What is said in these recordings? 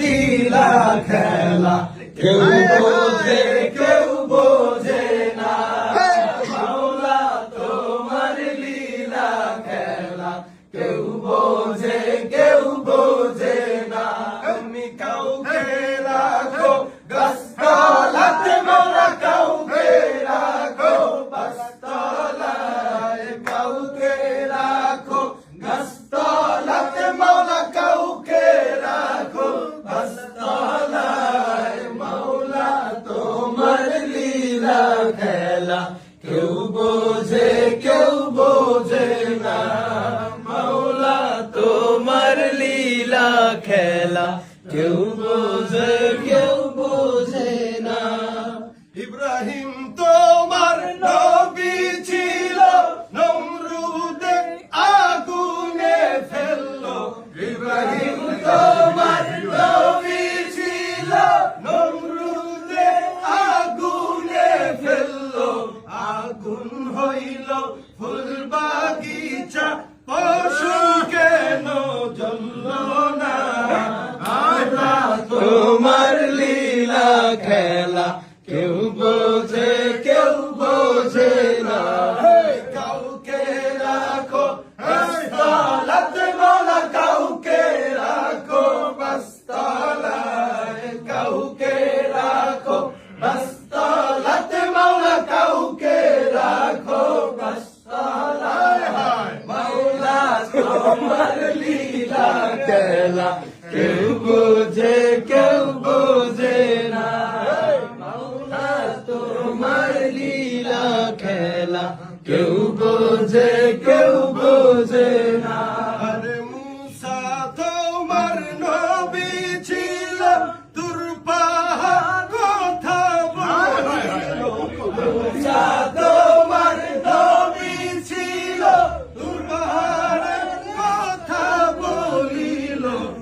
লীলা খেলা। কেউ বোঝে খেলা। কেউ বোঝে কেউ বোঝে না। ইব্রাহিম তোমার নবী তোমার লীলা খেলা। কেউ বোঝে কেউ বোঝে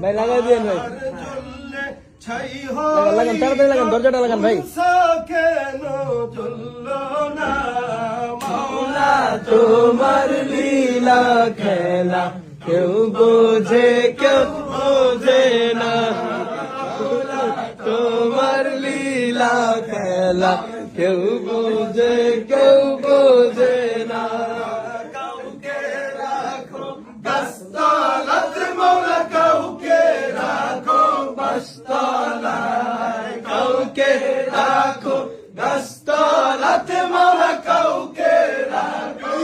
ভাই লাগাই দিয়েন ভাই। লাগান, তাড়াতাড়ি লাগান, দরজাটা লাগান, ভাই। তোমার লীলা খেলা। কেউ বোঝে কেউ বোঝে না। তোমার লীলা খেলা। কেউ বোঝে কেউ রাখো গাছতলাতে মাওলা কাউকে রাখো।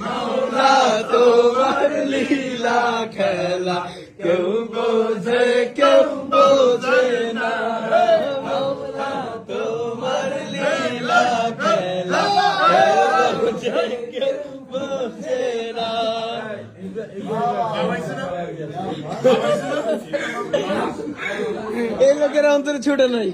মাওলা তোমার লীলা খেলা, কেউ বোঝে কেউ বোঝে না। মাওলা তোমার লীলা খেলা, কেউ বোঝে কেউ বোঝে না। এই লোকের অন্তরে ছুটে নাই।